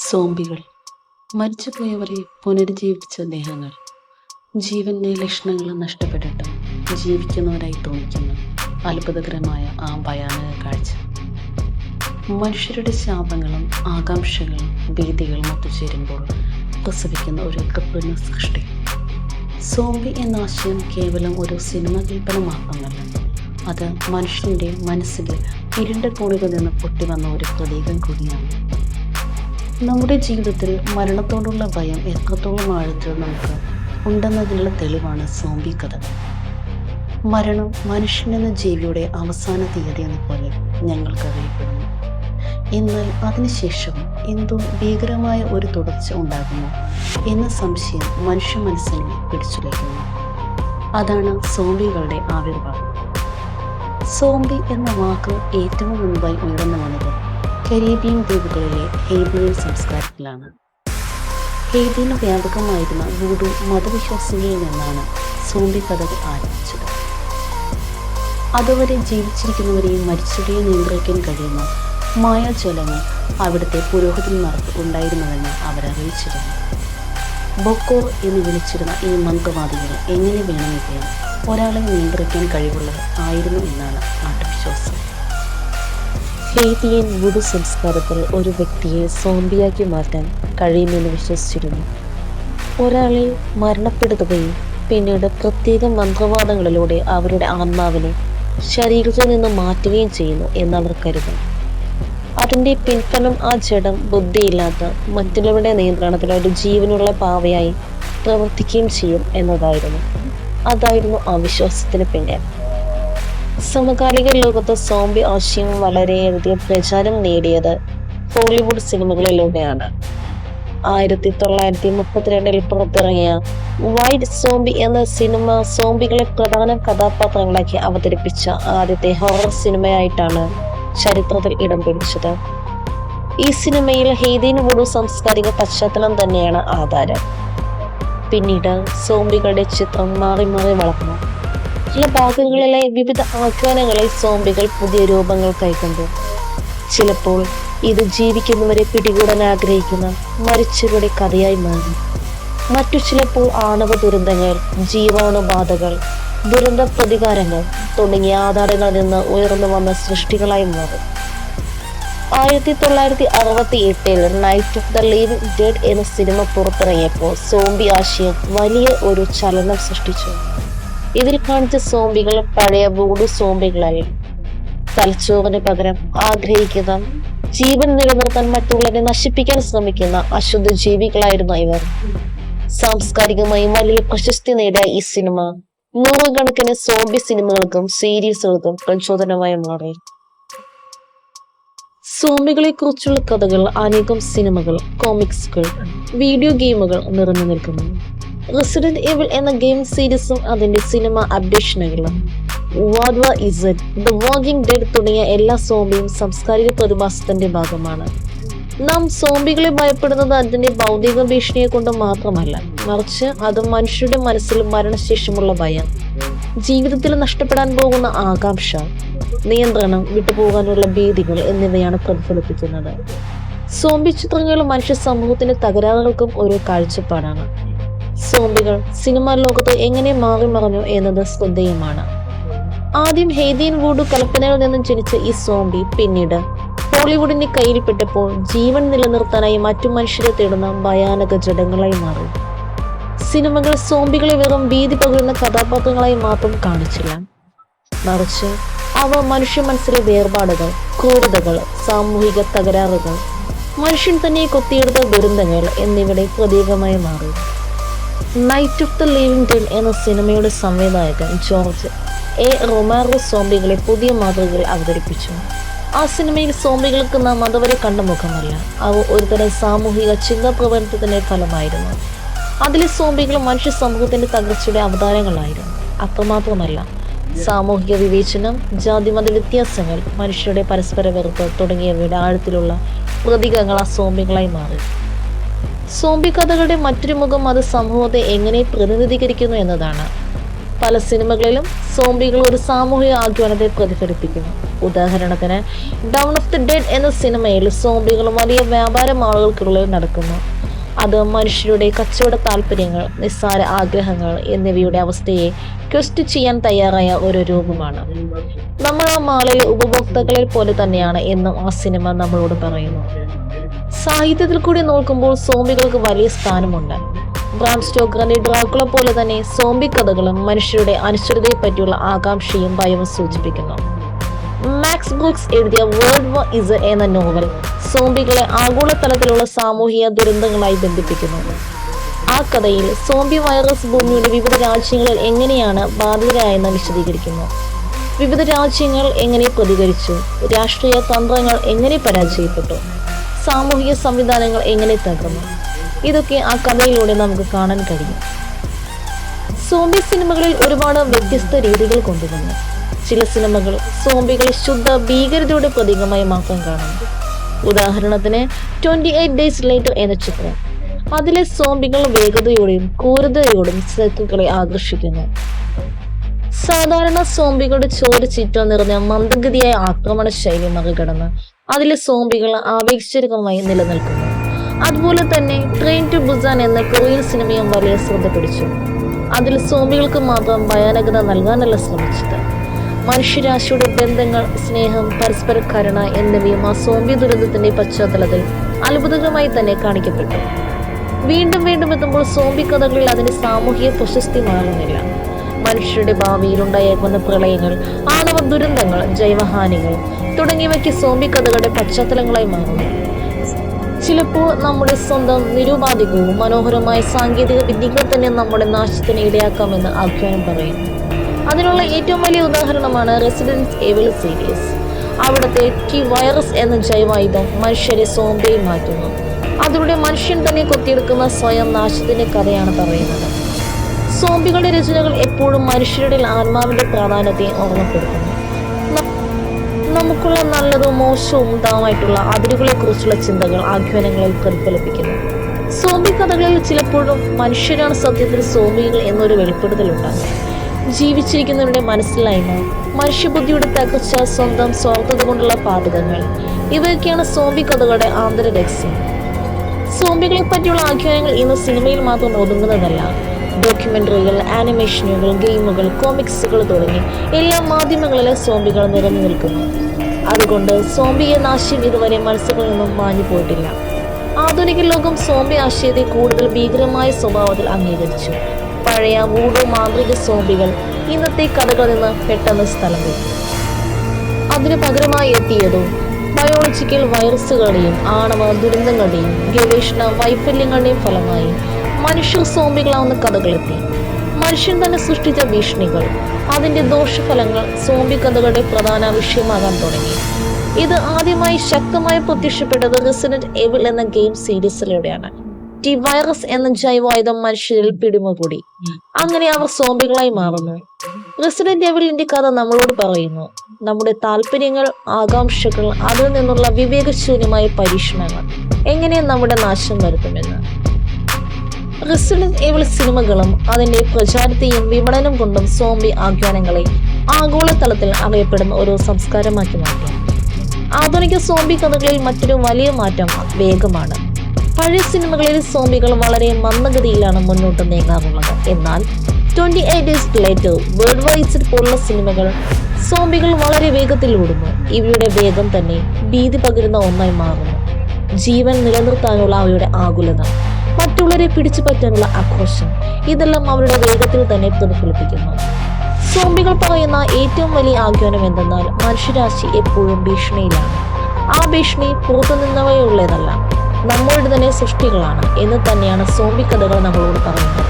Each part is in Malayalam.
സോംബികൾ. മരിച്ചുപോയവരെ പുനരുജ്ജീവിപ്പിച്ച ദേഹങ്ങൾ. ജീവന്റെ ലക്ഷണങ്ങൾ നഷ്ടപ്പെട്ടിട്ട് ജീവിക്കുന്നവരായി തോന്നിക്കുന്ന. അത്ഭുതകരമായ ആ ഭയാനക കാഴ്ച. മനുഷ്യരുടെ ശാപങ്ങളും ആകാംക്ഷകളും ഭീതികളും ഒത്തുചേരുമ്പോൾ പ്രസവിക്കുന്ന ഒരു കൃത്രിമ സൃഷ്ടി. സോംബി എന്ന ആശയം കേവലം ഒരു സിനിമ കൽപ്പന മാത്രമല്ല. അത് മനുഷ്യന്റെ മനസ്സിൽ ഇരുണ്ട കോണുകളിൽ നിന്ന് പൊട്ടിവന്ന ഒരു പ്രതീകം കൂടിയാണ്. നമ്മുടെ ജീവിതത്തിൽ മരണത്തോടുള്ള ഭയം എത്രത്തോളം ആഴത്തിൽ നമുക്ക് ഉണ്ടെന്നതിനുള്ള തെളിവാണ് സോംബി കഥ. മരണം മനുഷ്യനെന്ന ജീവിയുടെ അവസാന തീയതി എന്ന പോലെ ഞങ്ങൾക്ക് അറിയപ്പെടുന്നു. എന്നാൽ അതിനുശേഷം എന്തോ ഭീകരമായ ഒരു തുടർച്ച ഉണ്ടാകുമോ എന്ന സംശയം മനുഷ്യ മനസ്സിനെ പിടിച്ചുലയ്ക്കുന്നു അതാണ് സോംബികളുടെ ആവിർഭാവം. സോംബി എന്ന വാക്ക് ഏറ്റവും മുൻപായി ഉയർന്നു വന്നത് കരീബിയൻ ദ്വീപുകളിലെ ഹെയ്ബിയൻ സംസ്കാരത്തിലാണ്. ഹെയ്ബിന് വ്യാപകമായിരുന്ന വൂഡു മതവിശ്വാസികളിൽ നിന്നാണ് സോംബി കഥകൾ ആരംഭിച്ചത്. അതുവരെ ജീവിച്ചിരിക്കുന്നവരെയും മരിച്ചവരെയും നിയന്ത്രിക്കാൻ കഴിയുന്ന മായാജലങ്ങൾ അവിടുത്തെ പുരോഹിതന്മാർക്ക് ഉണ്ടായിരുന്നുവെന്ന് അവരറിയിച്ചിരുന്നു. ബൊക്കോർ എന്ന് വിളിച്ചിരുന്ന ഈ മന്ത്രവാദികൾ എങ്ങനെ വേണമെങ്കിലും ഒരാളെ നിയന്ത്രിക്കാൻ കഴിവുള്ളത് ആയിരുന്നു എന്നാണ് നാട്ടുവിശ്വാസം ഹെയ്തിയൻ വുഡു സംസ്കാരത്തിൽ ഒരു വ്യക്തിയെ സോംബിയാക്കി മാറ്റാൻ കഴിയുമെന്ന് വിശ്വസിച്ചിരുന്നു. ഒരാളെ മരണപ്പെടുത്തുകയും പിന്നീട് പ്രത്യേക മന്ത്രവാദങ്ങളിലൂടെ അവരുടെ ആത്മാവിനെ ശരീരത്തിൽ നിന്ന് മാറ്റുകയും ചെയ്യുന്നു എന്നവർ കരുതുന്നു അതിന്റെ പിൻഫലം ആ ജഡം ബുദ്ധിയില്ലാത്ത മറ്റുള്ളവരുടെ നിയന്ത്രണത്തിൽ ഒരു ജീവനുള്ള പാവയായി പ്രവർത്തിക്കുകയും ചെയ്യും എന്നതായിരുന്നു. അതായിരുന്നു ആ വിശ്വാസത്തിന് സമകാലിക ലോകത്ത് സോംബി ആശയം വളരെയധികം പ്രചാരം നേടിയത് ഹോളിവുഡ് സിനിമകളിലൂടെയാണ്. ആയിരത്തി തൊള്ളായിരത്തി മുപ്പത്തിരണ്ടിൽ പുറത്തിറങ്ങിയ വൈറ്റ് സോംബി എന്ന സിനിമ സോംബികളെ പ്രധാന കഥാപാത്രങ്ങളാക്കി അവതരിപ്പിച്ച ആദ്യത്തെ ഹൊറർ സിനിമയായിട്ടാണ് ചരിത്രത്തിൽ ഇടം പിടിച്ചത്. ഈ സിനിമയിൽ ഹെയ്തീൻ വുഡു സാംസ്കാരിക പശ്ചാത്തലം തന്നെയാണ് ആധാരം. പിന്നീട് സോംബികളുടെ ചിത്രം മാറി മാറി വളർന്നു. ചില ഭാഗങ്ങളിലെ വിവിധ ആഖ്യാനങ്ങളിൽ സോംബികൾ പുതിയ രൂപങ്ങൾ കൈക്കൊണ്ടു ചിലപ്പോൾ ഇത് ജീവിക്കുന്നവരെ പിടികൂടാൻ ആഗ്രഹിക്കുന്ന മരിച്ചവരുടെ കഥയായി മാറി. മറ്റു ചിലപ്പോൾ ആണവ ദുരന്തങ്ങൾ ജീവാണുബാധകൾ ദുരന്ത പ്രതികാരങ്ങൾ തുടങ്ങിയ ആധാരങ്ങളിൽ നിന്ന് ഉയർന്നു വന്ന സൃഷ്ടികളായി മാറി. ആയിരത്തി തൊള്ളായിരത്തി അറുപത്തി എട്ടിൽ night of the living dead എന്ന സിനിമ പുറത്തിറങ്ങിയപ്പോൾ സോംബി ആശയം വലിയ ഒരു ചലനം സൃഷ്ടിച്ചു. ഇതിൽ കാണിച്ച സോംബികൾ പഴയ വൂഡു സോംബികളല്ല തലച്ചോറിന് പകരം ആഗ്രഹിക്കുന്ന ജീവൻ നിലനിർത്താൻ മറ്റുള്ളവരെ നശിപ്പിക്കാൻ ശ്രമിക്കുന്ന അശുദ്ധ ജീവികളായിരുന്നു ഇവർ. സാംസ്കാരികമായി വലിയ പ്രശസ്തി നേടിയ ഈ സിനിമ നൂറുകണക്കിന് സോംബി സിനിമകൾക്കും സീരീസുകൾക്കും പ്രചോദനമായി മാറി. സോംബികളെ കുറിച്ചുള്ള കഥകൾ അനേകം സിനിമകൾ കോമിക്സുകൾ വീഡിയോ ഗെയിമുകൾ നിറഞ്ഞു നിൽക്കുന്നു. റെസിഡന്റ് ഇവിൾ എന്ന ഗെയിം സീരീസും അതിന്റെ സിനിമ അപ്ഡേഷനുകളും ദ വാക്കിംഗ് ഡെഡ് തുടങ്ങിയ എല്ലാ സോംബിയും സാംസ്കാരിക പ്രതിഭാസത്തിന്റെ ഭാഗമാണ്. നാം സോംബികളെ ഭയപ്പെടുന്നത് അതിന്റെ ഭൗതിക ഭീഷണിയെ കൊണ്ട് മാത്രമല്ല മറിച്ച് അത് മനുഷ്യരുടെ മനസ്സിൽ മരണശേഷമുള്ള ഭയം ജീവിതത്തിൽ നഷ്ടപ്പെടാൻ പോകുന്ന ആകാംക്ഷ നിയന്ത്രണം വിട്ടുപോകാനുള്ള ഭീതികൾ എന്നിവയാണ് പ്രതിഫലിപ്പിക്കുന്നത്. സോംബി ചിത്രങ്ങൾ മനുഷ്യ സമൂഹത്തിന്റെ തകരാറുകൾക്കും ഒരു കാഴ്ചപ്പാടാണ്. സോംബികൾ സിനിമാ ലോകത്ത് എങ്ങനെ മാറി മറഞ്ഞു എന്നത് ശ്രദ്ധേയമാണ്. ആദ്യം ഹെയ്തീൻ വൂഡു കൽപ്പനയിൽ നിന്നും ജനിച്ച ഈ സോംബി പിന്നീട് ഹോളിവുഡിന്റെ കയ്യിൽപ്പെട്ടപ്പോൾ ജീവൻ നിലനിർത്താനായി മറ്റു മനുഷ്യരെ തേടുന്ന ഭയാനക ജടങ്ങളായി മാറി. സിനിമകൾ സോംബികളെ വെറും ഭീതി പകരുന്ന കഥാപാത്രങ്ങളായി മാത്രം കാണിച്ചില്ല. മറിച്ച് അവ മനുഷ്യ മനസ്സിലെ വേർപാടുകൾ ക്രൂരതകൾ സാമൂഹിക തകരാറുകൾ മനുഷ്യൻ തന്നെ കൊത്തിയെടുത്ത ദുരന്തങ്ങൾ എന്നിവയുടെ പ്രതീകമായി മാറി. Night of the living dead എന്ന സിനിമയുടെ സംവിധായകൻ ജോർജ് എ. റൊമാറോ സോംബികളെ പുതിയ മാതൃകയിൽ അവതരിപ്പിച്ചു. ആ സിനിമയിൽ സോംബികൾക്ക് നാം അതുവരെ കണ്ട മുഖമല്ല. അവ ഒരുതരം സാമൂഹിക ചിന്താ പ്രവർത്തനത്തിന്റെ ഫലമായിരുന്നു. അതിലെ സോംബികൾ മനുഷ്യ സമൂഹത്തിന്റെ തകർച്ചയുടെ അവതാരങ്ങളായിരുന്നു. അത്രമാത്രമല്ല സാമൂഹിക വിവേചനം ജാതിമത വ്യത്യാസങ്ങൾ മനുഷ്യരുടെ പരസ്പര വെറുപ്പ് തുടങ്ങിയവയുടെ ആഴത്തിലുള്ള പ്രതീകങ്ങൾ ആ സോംബികളായി മാറി. സോംബി കഥകളുടെ മറ്റൊരു മുഖം അത് സമൂഹത്തെ എങ്ങനെ പ്രതിനിധീകരിക്കുന്നു എന്നതാണ്. പല സിനിമകളിലും സോംബികൾ ഒരു സാമൂഹിക ആഹ്വാനത്തെ പ്രതിഫലിപ്പിക്കുന്നു. ഉദാഹരണത്തിന് ഡൗൺ ഓഫ് ദി ഡെഡ് എന്ന സിനിമയിൽ സോംബികൾ വലിയ വ്യാപാര മാളുകൾക്കുള്ളിൽ നടക്കുന്നു. അത് മനുഷ്യരുടെ കച്ചവട താല്പര്യങ്ങൾ നിസ്സാര ആഗ്രഹങ്ങൾ എന്നിവയുടെ അവസ്ഥയെ ക്വസ്റ്റ് ചെയ്യാൻ തയ്യാറായ ഒരു രൂപമാണ്. നമ്മൾ ആ മാളിലെ ഉപഭോക്താക്കളെ പോലെ തന്നെയാണ് എന്നും ആ സിനിമ നമ്മളോട് പറയുന്നു. സാഹിത്യത്തിൽ കൂടി നോക്കുമ്പോൾ സോംബികൾക്ക് വലിയ സ്ഥാനമുണ്ട്. ബ്രാം സ്റ്റോക്കറിന്റെ ഡ്രാക്കുള പോലെ തന്നെ സോംബി കഥകളും മനുഷ്യരുടെ അനിശ്ചിതതയെ പറ്റിയുള്ള ആകാംക്ഷയും ഭയവും സൂചിപ്പിക്കുന്നു. മാക്സ് ബ്രൂക്സ് എഴുതിയ വേൾഡ് വാർ ഇസ് എന്ന നോവൽ സോംബികളെ ആഗോളതലത്തിലുള്ള സാമൂഹിക ദുരന്തങ്ങളായി ബന്ധിപ്പിക്കുന്നു. ആ കഥയിൽ സോംബി വൈറസ് ഭൂമിയുടെ വിവിധ രാജ്യങ്ങളിൽ എങ്ങനെയാണ് ബാധിതരായെന്ന് വിശദീകരിക്കുന്നു. വിവിധ രാജ്യങ്ങൾ എങ്ങനെ പ്രതികരിച്ചു? രാഷ്ട്രീയ തന്ത്രങ്ങൾ എങ്ങനെ പരാജയപ്പെട്ടു? സാമൂഹിക സംവിധാനങ്ങൾ എങ്ങനെ തകർന്നു? ഇതൊക്കെ ആ കഥയിലൂടെ നമുക്ക് കാണാൻ കഴിയും. സോംബി സിനിമകളിൽ ഒരുപാട് വ്യത്യസ്ത രീതികൾ കൊണ്ടുവന്നു. ചില സിനിമകൾ സോംബികളെ ശുദ്ധ ഭീകരതയുടെ പ്രതീകമായി മാത്രം കാണുന്നു ഉദാഹരണത്തിന് ട്വന്റി എയ്റ്റ് ഡേയ്സ് ലേറ്റർ എന്ന ചിത്രം. അതിലെ സോംബികൾ വേഗതയോടെയും ക്രൂരതയോടും സെക്കുകളെ ആകർഷിക്കുന്നു. സാധാരണ സോംബികളുടെ ചോര ചീറ്റൽ നിറഞ്ഞ മന്ദഗതിയായ ആക്രമണ ശൈലി മറികടന്ന് അതിലെ സോംബികൾ ആവേശകരമായി നിലനിൽക്കുന്നു. അതുപോലെ തന്നെ ട്രെയിൻ ടു ബുസാൻ എന്ന കൊറിയൻ സിനിമയും വലിയ ശ്രദ്ധ പിടിച്ചു. അതിൽ സോംബികൾക്ക് മാത്രം ഭയാനകത നൽകാനല്ല ശ്രമിച്ചത്. മനുഷ്യരാശിയുടെ ബന്ധങ്ങൾ സ്നേഹം പരസ്പര കരുണ എന്നിവയും ആ സോംബി ദുരന്തത്തിന്റെ പശ്ചാത്തലത്തിൽ അത്ഭുതകരമായി തന്നെ കാണിക്കപ്പെട്ടു. വീണ്ടും വീണ്ടും എത്തുമ്പോൾ സോംബി കഥകളിൽ അതിന് സാമൂഹിക പ്രശസ്തി മാറുന്നില്ല. മനുഷ്യരുടെ ഭാവിയിൽ ഉണ്ടായേക്കുന്ന പ്രളയങ്ങൾ ആണവ ദുരന്തങ്ങൾ ജൈവഹാനികൾ തുടങ്ങിയവയ്ക്ക് സോംബി കഥകളുടെ പശ്ചാത്തലങ്ങളായി മാറുന്നു. ചിലപ്പോൾ നമ്മുടെ സ്വന്തം നിരുപാധികവും മനോഹരമായ സാങ്കേതിക വിദ്യകൾ തന്നെ നമ്മുടെ നാശത്തിന് ഇടയാക്കാമെന്ന് ആഖ്യാനം പറയുന്നു. അതിനുള്ള ഏറ്റവും വലിയ ഉദാഹരണമാണ് റെസിഡൻസ് എവിൽ സീരീസ് അവിടുത്തെ ടി വൈറസ് എന്ന ജൈവായുധം മനുഷ്യരെ സോംബിയിൽ മാറ്റുന്നു. അതിലൂടെ മനുഷ്യൻ തന്നെ കൊത്തിയെടുക്കുന്ന സ്വയം നാശത്തിന്റെ കഥയാണ് പറയുന്നത്. സോംബികളുടെ രചനകൾ എപ്പോഴും മനുഷ്യരുടെ ആത്മാവിന്റെ പ്രാധാന്യത്തെ ഓർമ്മപ്പെടുത്തുന്നു. നമുക്കുള്ള നല്ലതും മോശവും ഉണ്ടാവുമായിട്ടുള്ള അതിരുകളെ കുറിച്ചുള്ള ചിന്തകൾ ആഖ്യാനങ്ങളിൽ പ്രതിഫലിപ്പിക്കുന്നു. സോംബി കഥകളിൽ ചിലപ്പോഴും മനുഷ്യരാണ് സത്യത്തിൽ സോംബികൾ എന്നൊരു വെളിപ്പെടുത്തലുണ്ടാകും ജീവിച്ചിരിക്കുന്നവരുടെ മനസ്സിലായ്മ മനുഷ്യബുദ്ധിയുടെ തകർച്ച സ്വന്തം സ്വാർത്ഥത കൊണ്ടുള്ള പാതകങ്ങൾ ഇവയൊക്കെയാണ് സോംബി കഥകളുടെ ആന്തര രഹസ്യം സോംബികളെ പറ്റിയുള്ള ആഖ്യാനങ്ങൾ ഇന്ന് സിനിമയിൽ മാത്രം ഒതുങ്ങുന്നതല്ല ഡോക്യുമെന്ററികൾ ആനിമേഷനുകൾ ഗെയിമുകൾ കോമിക്സുകൾ തുടങ്ങി എല്ലാ മാധ്യമങ്ങളിലെ സോംബികൾ നിറഞ്ഞു നിൽക്കുന്നു. അതുകൊണ്ട് സോംബിയെ ആശയം ഇതുവരെ മനസ്സുകളിൽ നിന്നും മാഞ്ഞു പോയിട്ടില്ല. ആധുനിക ലോകം സോംബി ആശയത്തെ കൂടുതൽ ഭീകരമായ സ്വഭാവത്തിൽ അംഗീകരിച്ചു. പഴയ വൂഡോ മാന്ത്രിക സോംബികൾ ഇന്നത്തെ കഥകളിൽ നിന്ന് പെട്ടെന്ന് സ്ഥലം വിട്ടു അതിന് പകരമായി എത്തിയതോ ബയോളജിക്കൽ വൈറസുകളുടെയും ആണവ ദുരന്തങ്ങളുടെയും ഗവേഷണ വൈഫല്യങ്ങളുടെയും ഫലമായി മനുഷ്യർ സോംബികളാവുന്ന കഥകളെത്തി. മനുഷ്യൻ തന്നെ സൃഷ്ടിച്ച ഭീഷണികൾ. അതിന്റെ ദോഷഫലങ്ങൾ സോംബി കഥകളുടെ പ്രധാന വിഷയമാകാൻ തുടങ്ങി. ഇത് ആദ്യമായി ശക്തമായി പ്രത്യക്ഷപ്പെട്ടത് റെസിഡന്റ് എവിൾ എന്ന ഗെയിം സീരീസിലൂടെയാണ്. ടി വൈറസ് എന്ന ജൈവായുധം മനുഷ്യരിൽ പിടിമുകൂടി. അങ്ങനെ അവർ സോംബികളായി മാറുന്നു. റെസിഡന്റ് എവിളിന്റെ കഥ നമ്മളോട് പറയുന്നു നമ്മുടെ താല്പര്യങ്ങൾ ആകാംക്ഷകൾ അതിൽ നിന്നുള്ള വിവേകശൂന്യമായ പരീക്ഷണങ്ങൾ. എങ്ങനെ നമ്മുടെ നാശം വരുത്തുമെന്ന്? റെസിഡന്റ് ഏവൽ സിനിമകളും അതിന്റെ പ്രചാരത്തെയും വിപണനം കൊണ്ടും സോംബി ആഖ്യാനങ്ങളെ ആഗോളതലത്തിൽ അറിയപ്പെടുന്ന ഒരു സംസ്കാരമാക്കി മാറ്റി. ആധുനിക സോംബി കഥകളിൽ മറ്റൊരു വലിയ മാറ്റം വേഗമാണ്. പഴയ സിനിമകളിൽ സോംബികൾ വളരെ മന്ദഗതിയിലാണ് മുന്നോട്ട് നീങ്ങാറുള്ളത്. എന്നാൽ twenty eight days later world wide പോലുള്ള സിനിമകൾ സോംബികൾ വളരെ വേഗത്തിൽ ഓടുന്നു. ഇവയുടെ വേഗം തന്നെ ഭീതി പകരുന്ന ഒന്നായി മാറുന്നു. ജീവൻ നിലനിർത്താനുള്ള അവയുടെ ആകുലത. മറ്റുള്ളവരെ പിടിച്ചു പറ്റാനുള്ള ആഘോഷം. ഇതെല്ലാം അവരുടെ വേഗത്തിൽ തന്നെ പ്രതിഫലിപ്പിക്കുന്നു. സോംബികൾ പറയുന്ന ഏറ്റവും വലിയ ആഖ്യാനം എന്തെന്നാൽ മനുഷ്യരാശി എപ്പോഴും ഭീഷണിയിലാണ്. ആ ഭീഷണി പുറത്തുനിന്നവയുള്ളതല്ല നമ്മളുടെ തന്നെ സൃഷ്ടികളാണ് എന്ന് തന്നെയാണ് സോംബി കഥകൾ നമ്മളോട് പറയുന്നത്.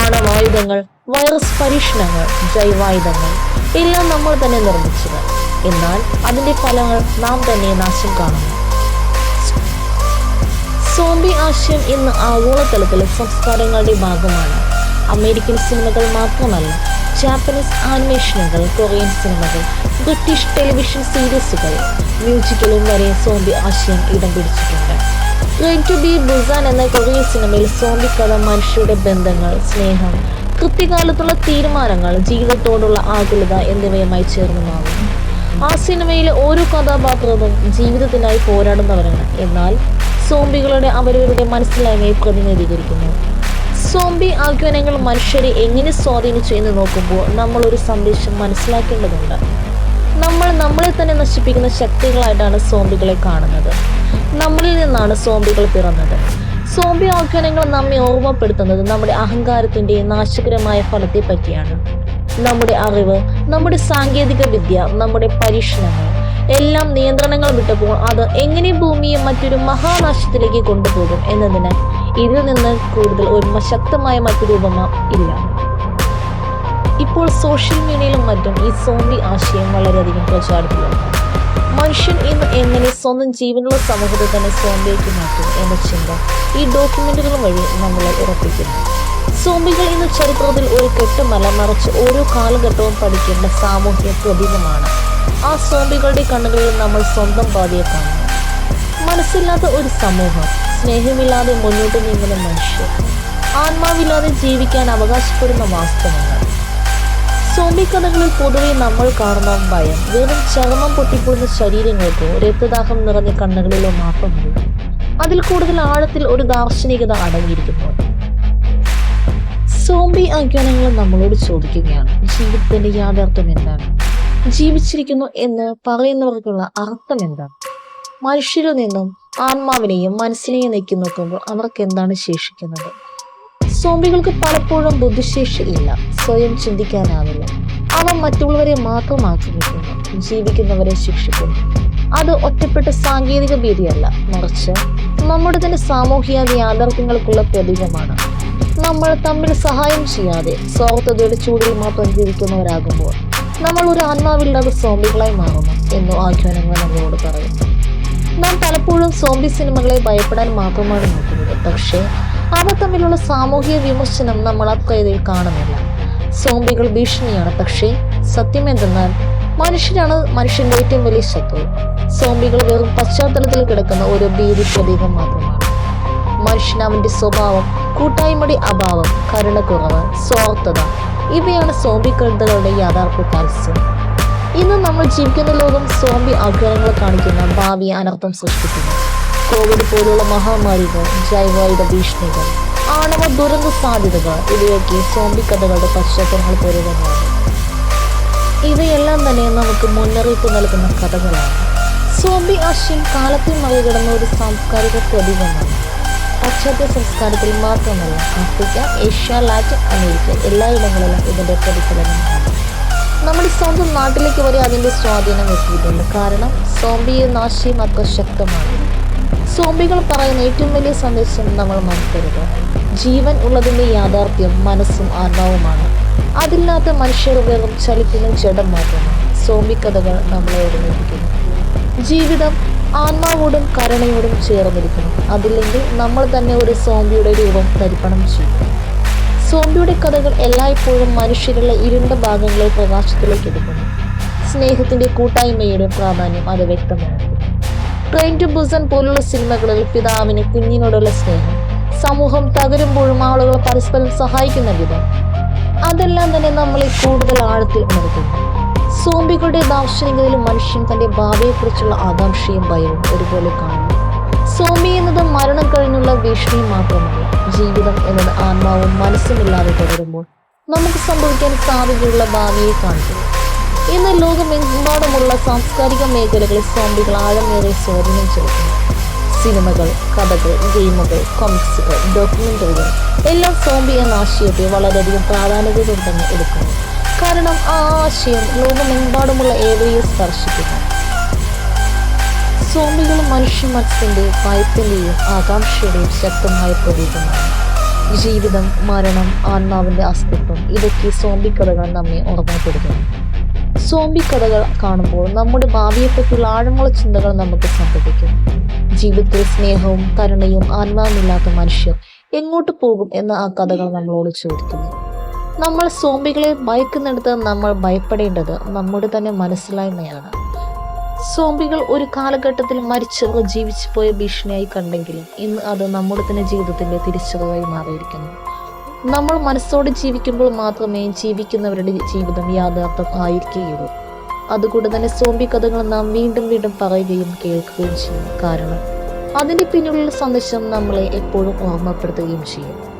ആണവായുധങ്ങൾ വൈറസ് പരീക്ഷണങ്ങൾ ജൈവായുധങ്ങൾ എല്ലാം നമ്മൾ തന്നെ നിർമ്മിച്ചത്. എന്നാൽ അതിന്റെ ഫലങ്ങൾ നാം തന്നെ നാശം കാണുന്നു. സോംബി ആശയം ഇന്ന് ആഗോളതലത്തിലെ സംസ്കാരങ്ങളുടെ ഭാഗമാണ്. അമേരിക്കൻ സിനിമകൾ മാത്രമല്ല ജാപ്പനീസ് ആനിമേഷനുകൾ കൊറിയൻ സിനിമകൾ ബ്രിട്ടീഷ് ടെലിവിഷൻ സീരീസുകൾ മ്യൂസിക്കലും വരെ സോംബി ആശയം ഇടം പിടിച്ചിട്ടുണ്ട്. ട്രെയിൻ ടു ബി ബുസാൻ എന്ന കൊറിയൻ സിനിമയിൽ സോംബി കഥ മനുഷ്യരുടെ ബന്ധങ്ങൾ സ്നേഹം കൃത്യകാലത്തുള്ള തീരുമാനങ്ങൾ ജീവിതത്തോടുള്ള ആകുലത എന്നിവയുമായി ചേർന്ന് മാറുന്നു. ആ സിനിമയിലെ ഓരോ കഥാപാത്രവും ജീവിതത്തിനായി പോരാടുന്നവരാണ്. എന്നാൽ സോംബികളുടെ അവരവരുടെ മനസ്സിലായ്മയെ പ്രതിനിധീകരിക്കുന്നു. സോംബി ആഖ്യാനങ്ങൾ മനുഷ്യരെ എങ്ങനെ സ്വാധീനിച്ചു എന്ന് നോക്കുമ്പോൾ നമ്മൾ ഒരു സന്ദേശം മനസ്സിലാക്കേണ്ടതുണ്ട്. നമ്മൾ നമ്മളെ തന്നെ നശിപ്പിക്കുന്ന ശക്തികളായിട്ടാണ് സോംബികളെ കാണുന്നത്. നമ്മളിൽ നിന്നാണ് സോംബികൾ പിറന്നത്. സോംബി ആഖ്യാനങ്ങൾ നമ്മെ ഓർമ്മപ്പെടുത്തുന്നത് നമ്മുടെ അഹങ്കാരത്തിന്റെ നാശകരമായ ഫലത്തെ പറ്റിയാണ് നമ്മുടെ അറിവ് നമ്മുടെ സാങ്കേതിക വിദ്യ നമ്മുടെ പരീക്ഷണങ്ങൾ എല്ലാം നിയന്ത്രണങ്ങൾ വിട്ടപ്പോൾ അത് എങ്ങനെ ഭൂമിയെ മറ്റൊരു മഹാനാശത്തിലേക്ക് കൊണ്ടുപോകും എന്നതിന് ഇതിൽ നിന്ന് കൂടുതൽ ഒരു ശക്തമായ മറ്റൊരു ഉപമ ഇല്ല. ഇപ്പോൾ സോഷ്യൽ മീഡിയയിലും മറ്റും ഈ സോംബി ആശയം വളരെയധികം പ്രചാരത്തിലാണ്. മനുഷ്യൻ ഇന്ന് എങ്ങനെ സ്വന്തം ജീവനുള്ള സമൂഹത്തെ തന്നെ സോമ്പിയേക്ക് മാറ്റും എന്ന ചിന്ത ഈ ഡോക്യുമെന്റുകൾ വഴി നമ്മളെ ഉറപ്പിക്കുന്നു. സോംബികൾ ഇന്ന് ചരിത്രത്തിൽ ഒരു കെട്ടുമല മറിച്ച് ഓരോ കാലഘട്ടവും പഠിക്കേണ്ട സാമൂഹ്യ പ്രതീകമാണ്. ആ സോംബികളുടെ കണ്ണുകളിൽ നമ്മൾ സ്വന്തം പാതയെ കാണുന്നു. മനസ്സില്ലാത്ത ഒരു സമൂഹം സ്നേഹമില്ലാതെ മുന്നോട്ട് നീങ്ങുന്ന മനുഷ്യർ ആത്മാവില്ലാതെ ജീവിക്കാൻ അവകാശപ്പെടുന്ന വാസ്തവങ്ങൾ. സോംബി കഥകളിൽ പൊതുവെ നമ്മൾ കാണുന്ന ഭയം വെറും ചർമ്മം പൊട്ടിപ്പോകുന്ന ശരീരങ്ങൾക്കോ രക്തദാഹം നിറഞ്ഞ കണ്ണുകളിലോ മാത്രമല്ല അതിൽ കൂടുതൽ ആഴത്തിൽ ഒരു ദാർശനികത അടങ്ങിയിരിക്കുന്നു. സോംബി ആഖ്യാനങ്ങൾ നമ്മളോട് ചോദിക്കുകയാണ് ജീവിതത്തിന്റെ യാഥാർത്ഥ്യം എന്താണ്? ജീവിച്ചിരിക്കുന്നു എന്ന് പറയുന്നവർക്കുള്ള അർത്ഥം എന്താ മനുഷ്യരിൽ നിന്നും ആത്മാവിനെയും മനസ്സിനെയും നീക്കി നോക്കുമ്പോൾ അവർക്ക് എന്താണ് ശേഷിക്കുന്നത്? സോംബികൾക്ക് പലപ്പോഴും ബുദ്ധിശേഷി ഇല്ല സ്വയം ചിന്തിക്കാനാവില്ല. അവ മറ്റുള്ളവരെ മാത്രം ആക്രമിക്കുന്നു ജീവിക്കുന്നവരെ ശിക്ഷിക്കുന്നു. അത് ഒറ്റപ്പെട്ട സാങ്കേതിക ഭീതിയല്ല മറിച്ച് നമ്മുടെ തന്നെ സാമൂഹിക യാഥാർത്ഥ്യങ്ങൾക്കുള്ള പ്രതീകമാണ്. നമ്മൾ തമ്മിൽ സഹായം ചെയ്യാതെ സ്വാർത്ഥതയുടെ ചൂടിൽ മാത്രം ജീവിക്കുന്നവരാകുമ്പോൾ നമ്മൾ ഒരു ആത്മാവില്ലാതെ സോംബികളായി മാറുന്നു എന്നു ആഖ്യാനങ്ങൾ നമ്മളോട് പറയും. നാം പലപ്പോഴും സോംബി സിനിമകളെ ഭയപ്പെടാൻ മാത്രമാണ് നോക്കുന്നത്. പക്ഷേ അവ തമ്മിലുള്ള സാമൂഹിക വിമർശനം നമ്മൾ അത്രയതിൽ കാണുന്നില്ല. സോംബികൾ ഭീഷണിയാണ്. പക്ഷേ സത്യം എന്തെന്നാൽ മനുഷ്യരാണ് മനുഷ്യന്റെ ഏറ്റവും വലിയ ശത്രു. സോംബികൾ വെറും പശ്ചാത്തലത്തിൽ കിടക്കുന്ന ഒരു ഭീതി പ്രതീകം മാത്രമാണ്. മനുഷ്യൻ അവന്റെ സ്വഭാവം കൂട്ടായ്മയുടെ അഭാവം കരുണക്കുറവ് സ്വാർത്ഥത ഇവയാണ് സോംബി കഴുതകളുടെ യഥാർത്ഥ പരസ്യം. ഇന്ന് നമ്മൾ ജീവിക്കുന്ന ലോകം സോംബി ആഗ്രഹങ്ങൾ കാണിക്കുന്ന ഭാവി അനർത്ഥം സൃഷ്ടിക്കുന്നു. കോവിഡ് പോലുള്ള മഹാമാരികൾ ജൈവായുധ ഭീഷണികൾ ആണവ ദുരന്ത സാധ്യതകൾ ഇവയൊക്കെ സോംബി കഥകളുടെ പശ്ചാത്തലങ്ങൾ പോലെ തന്നെയാണ്. ഇവയെല്ലാം തന്നെ നമുക്ക് മുന്നറിയിപ്പ് നൽകുന്ന കഥകളാണ്. സോംബി ആശയം കാലത്തെ മറികടന്ന ഒരു സാംസ്കാരിക പ്രതീകമാണ് പാശ്ചാത്യ സംസ്കാരത്തിൽ മാത്രമല്ല ആഫ്രിക്ക ഏഷ്യ ലാറ്റിൻ അമേരിക്ക എല്ലായിടങ്ങളിലും ഇതിന്റെ പ്രതിഫലനമാണ് നമ്മുടെ സ്വന്തം നാട്ടിലേക്ക് വരെ അതിന്റെ സ്വാധീനം എത്തിയിട്ടുണ്ട്. കാരണം സോംബി നാശിയും അത്ര ശക്തമാണ്. സോംബികൾ പറയുന്ന ഏറ്റവും വലിയ സന്ദേശം നമ്മൾ മനസ്സിലാക്കുക ജീവൻ ഉള്ളതിന്റെ യാഥാർത്ഥ്യം മനസ്സും ആത്മാവുമാണ്. അതില്ലാത്ത മനുഷ്യർ വെറും ചലിക്കുന്ന ജഡം മാത്രമാണ് സോംബി കഥകൾ നമ്മളെ ഓർമ്മിപ്പിക്കുന്നു ജീവിതം ആത്മാവോടും കരുണയോടും ചേർന്നിരിക്കുന്നു അതില്ലെങ്കിൽ നമ്മൾ തന്നെ ഒരു സോംബിയുടെ രൂപം തരിപ്പണം ചെയ്യും. സോംബിയുടെ കഥകൾ എല്ലായ്പ്പോഴും മനുഷ്യരുള്ള ഇരുണ്ട ഭാഗങ്ങളെ പ്രകാശത്തിലേക്ക് എടുക്കുന്നു. സ്നേഹത്തിന്റെ കൂട്ടായ്മയുടെ പ്രാധാന്യം അത് വ്യക്തമാണ് ട്രെയിൻ ടു ബുസൻ പോലുള്ള സിനിമകളിൽ പിതാവിന് കുഞ്ഞിനോടുള്ള സ്നേഹം സമൂഹം തകരുമ്പോഴും ആളുകൾ പരസ്പരം സഹായിക്കുന്ന വിധം അതെല്ലാം തന്നെ നമ്മളെ കൂടുതൽ ആഴത്തിൽ ഉണർത്തുന്നു. സോംബികളുടെ ദാർശനികതയിൽ മനുഷ്യൻ തന്റെ ഭാവിയെക്കുറിച്ചുള്ള ആകാംക്ഷയും ഭയവും ഒരുപോലെ കാണുന്നു. സോമി എന്നത് മരണം കഴിഞ്ഞുള്ള ഭീഷണി മാത്രമല്ല ജീവിതം എന്നത് ആത്മാവും മനസ്സുമില്ലാതെ തുടരുമ്പോൾ നമുക്ക് സംഭവിക്കാൻ സാധ്യതയുള്ള ഭാവിയെ കാണിക്കുന്നു ഇന്ന് ലോകമെമ്പാടുമുള്ള സാംസ്കാരിക മേഖലകളിൽ സോംബികൾ ആഴമേറെ സ്വാധീനം ചെലുത്തുന്നു. സിനിമകൾ കഥകൾ ഗെയിമുകൾ കോമിക്സുകൾ ഡോക്യുമെന്ററികൾ എല്ലാം സോംബി എന്ന ആശയത്തെ വളരെയധികം പ്രാധാന്യതയോടെ എടുക്കുന്നു. കാരണം ആ ആശയം ലോകമെമ്പാടുമുള്ള ഏവരെയും സ്പർശിക്കുന്നു. സോംബികൾ മനുഷ്യ മനസ്സിന്റെ ഭയത്തിന്റെയും ആകാംക്ഷയുടെയും ശക്തമായ പ്രതീകമാണ്. ജീവിതം മരണം ആത്മാവിന്റെ അസ്തിത്വം ഇതൊക്കെ സോംബി കഥകൾ നമ്മെ ഓർമ്മപ്പെടുത്തുന്നു. സോംബി കഥകൾ കാണുമ്പോൾ നമ്മുടെ ഭാവിയെപ്പറ്റിയുള്ള ആഴമുള്ള ചിന്തകൾ നമുക്ക് സംഭവിക്കും. ജീവിതത്തിൽ സ്നേഹവും കരുണയും ആത്മാവുമില്ലാത്ത മനുഷ്യർ എങ്ങോട്ട് പോകും എന്ന് ആ കഥകൾ നമ്മളോട് ചോദിക്കുന്നു. നമ്മൾ സോംബികളെ ഭയക്കുന്നിടത്ത് നമ്മൾ ഭയപ്പെടേണ്ടത് നമ്മുടെ തന്നെ മനസ്സിലായ്മയാണ്. സോംബികൾ ഒരു കാലഘട്ടത്തിൽ മരിച്ചവർ ജീവിച്ചു പോയ ഭീഷണിയായി കണ്ടെങ്കിലും ഇന്ന് അത് നമ്മുടെ തന്നെ ജീവിതത്തിന്റെ തിരിച്ചറിവായി മാറിയിരിക്കുന്നു. നമ്മൾ മനസ്സോടെ ജീവിക്കുമ്പോൾ മാത്രമേ ജീവിക്കുന്നവരുടെ ജീവിതം യാഥാർത്ഥ്യം ആയിരിക്കുകയുള്ളൂ. അതുകൊണ്ട് തന്നെ സോംബി കഥകൾ നാം വീണ്ടും വീണ്ടും പറയുകയും കേൾക്കുകയും ചെയ്യും. കാരണം അതിന് പിന്നിലുള്ള സന്ദേശം നമ്മളെ എപ്പോഴും ഓർമ്മപ്പെടുത്തുകയും ചെയ്യും.